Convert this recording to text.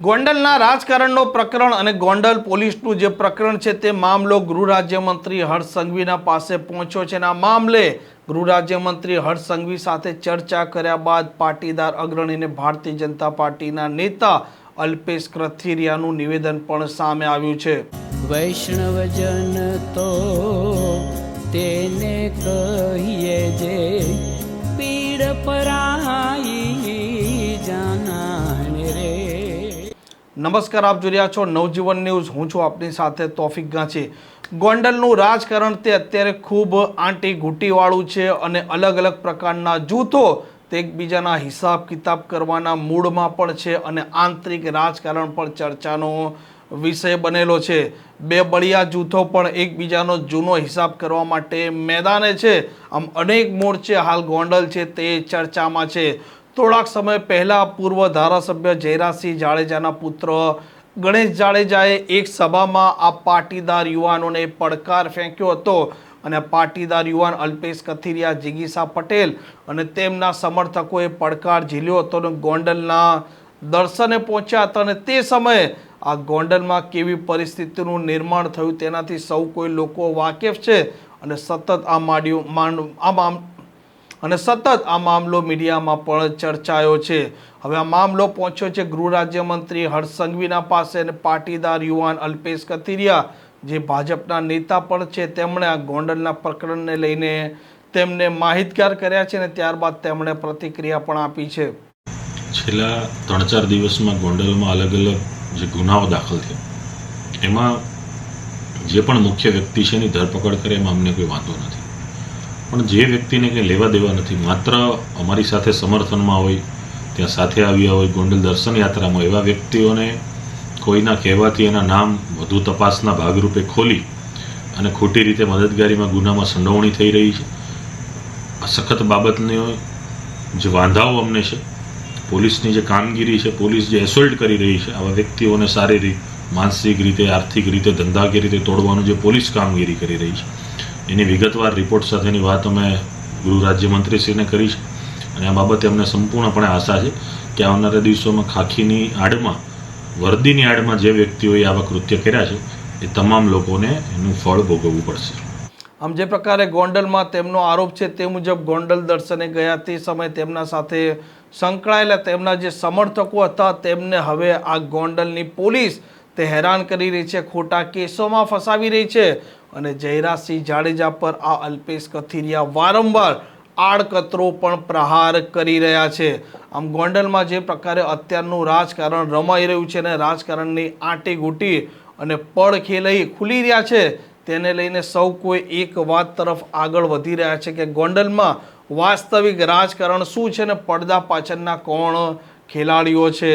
ગોંડલના રાજકારણનો પ્રકરણ અને ગોંડલ પોલીસનું જે પ્રકરણ છે તે મામલો ગૃહ રાજ્યમંત્રી હર્ષ સંઘવીના પાસે પહોંચ્યો છે અને આ મામલે ગૃહ રાજ્યમંત્રી હર્ષ સંઘવી સાથે ચર્ચા કર્યા બાદ પાટીદાર અગ્રણીને ભારતીય જનતા પાર્ટીના નેતા અલ્પેશ ક્રથિરિયાનું નિવેદન પણ સામે આવ્યું છે. વૈષ્ણવજન તો તેને કહીએ જે પીડ પરાઈ નમસ્કાર, આપ જોઈ રહ્યા છો નવજીવન ન્યૂઝ. હું છું આપની સાથે તોફિક ગાંચી. ગોંડલનું રાજકારણ તે અત્યારે ખૂબ આંટી ઘૂંટીવાળું છે અને અલગ અલગ પ્રકારના જૂથો તે એકબીજાના હિસાબ કિતાબ કરવાના મૂડમાં પણ છે અને આંતરિક રાજકારણ પણ ચર્ચાનો વિષય બનેલો છે. બે બળિયા જૂથો પણ એકબીજાનો જૂનો હિસાબ કરવા માટે મેદાને છે. આમ અનેક મોરચે હાલ ગોંડલ છે તે ચર્ચામાં છે. થોડાક સમય પહેલાં પૂર્વ ધારાસભ્ય જયરાસિંહ જાડેજાના પુત્ર ગણેશ જાડેજાએ એક સભામાં આ પાટીદાર યુવાનોને પડકાર ફેંક્યો હતો અને પાટીદાર યુવાન અલ્પેશ કથિરિયા, જિગીસા પટેલ અને તેમના સમર્થકોએ પડકાર ઝીલ્યો હતો અને ગોંડલના દર્શને પહોંચ્યા હતા અને તે સમયે આ ગોંડલમાં કેવી પરિસ્થિતિનું નિર્માણ થયું તેનાથી સૌ કોઈ લોકો વાકેફ છે અને સતત આ માંડ્યું માંડ આ અને સતત આ મામલો મીડિયામાં પણ ચર્ચાયો છે. હવે આ મામલો પહોંચ્યો છે ગૃહ રાજ્યમંત્રી હર્ષ સંઘવીના પાસે અને પાટીદાર યુવાન અલ્પેશ કથિરિયા, જે ભાજપના નેતા પણ છે, તેમણે આ ગોંડલના પ્રકરણને લઈને તેમને માહિતગાર કર્યા છે અને ત્યારબાદ તેમણે પ્રતિક્રિયા પણ આપી છે. છેલ્લા ત્રણ ચાર દિવસમાં ગોંડલમાં અલગ અલગ જે ગુનાઓ દાખલ થયા, એમાં જે પણ મુખ્ય વ્યક્તિ છે એની ધરપકડ કરે એમાં અમને કોઈ વાંધો નથી. પણ જે વ્યક્તિને કંઈ લેવા દેવા નથી, માત્ર અમારી સાથે સમર્થનમાં હોય, ત્યાં સાથે આવ્યા હોય, ગોંડલ દર્શન યાત્રામાં, એવા વ્યક્તિઓને કોઈના કહેવાથી એના નામ વધુ તપાસના ભાગરૂપે ખોલી અને ખોટી રીતે મદદગારીમાં, ગુનામાં સંડોવણી થઈ રહી છે. આ સખત બાબતની જે વાંધાઓ અમને છે, પોલીસની જે કામગીરી છે, પોલીસ જે એસોલ્ટ કરી રહી છે, આવા વ્યક્તિઓને શારીરિક, માનસિક રીતે, આર્થિક રીતે ધંધાકીય રીતે તોડવાનું જે પોલીસ કામગીરી કરી રહી છે એની વિગતવાર રિપોર્ટ સાથેની વાત અમે ગૃહ રાજ્યમંત્રીશ્રીને કરી છે. અને આ બાબતે અમને સંપૂર્ણપણે આશા છે કે આવનારા દિવસોમાં ખાખીની આડમાં, વર્દીની આડમાં જે વ્યક્તિઓએ આવા કૃત્ય કર્યા છે, એ તમામ લોકોને એનું ફળ ભોગવવું પડશે. આમ જે પ્રકારે ગોંડલમાં તેમનો આરોપ છે તે મુજબ ગોંડલ દર્શને ગયા તે સમયે તેમના સાથે સંકળાયેલા તેમના જે સમર્થકો હતા તેમને હવે આ ગોંડલની પોલીસ તે હેરાન કરી રહી છે, ખોટા કેસોમાં ફસાવી રહી છે. અને જયરાજસિંહ જાડેજા પર આ અલ્પેશ કથિરિયા વારંવાર આડકતરો પણ પ્રહાર કરી રહ્યા છે. આમ ગોંડલમાં જે પ્રકારે અત્યારનું રાજકારણ રમાઈ રહ્યું છે અને રાજકારણની આંટી ઘૂંટી અને પડ ખેલાઈ ખુલી રહ્યા છે, તેને લઈને સૌ કોઈ એક વાત તરફ આગળ વધી રહ્યા છે કે ગોંડલમાં વાસ્તવિક રાજકારણ શું છે ને પડદા પાછળના કોણ ખેલાડીઓ છે.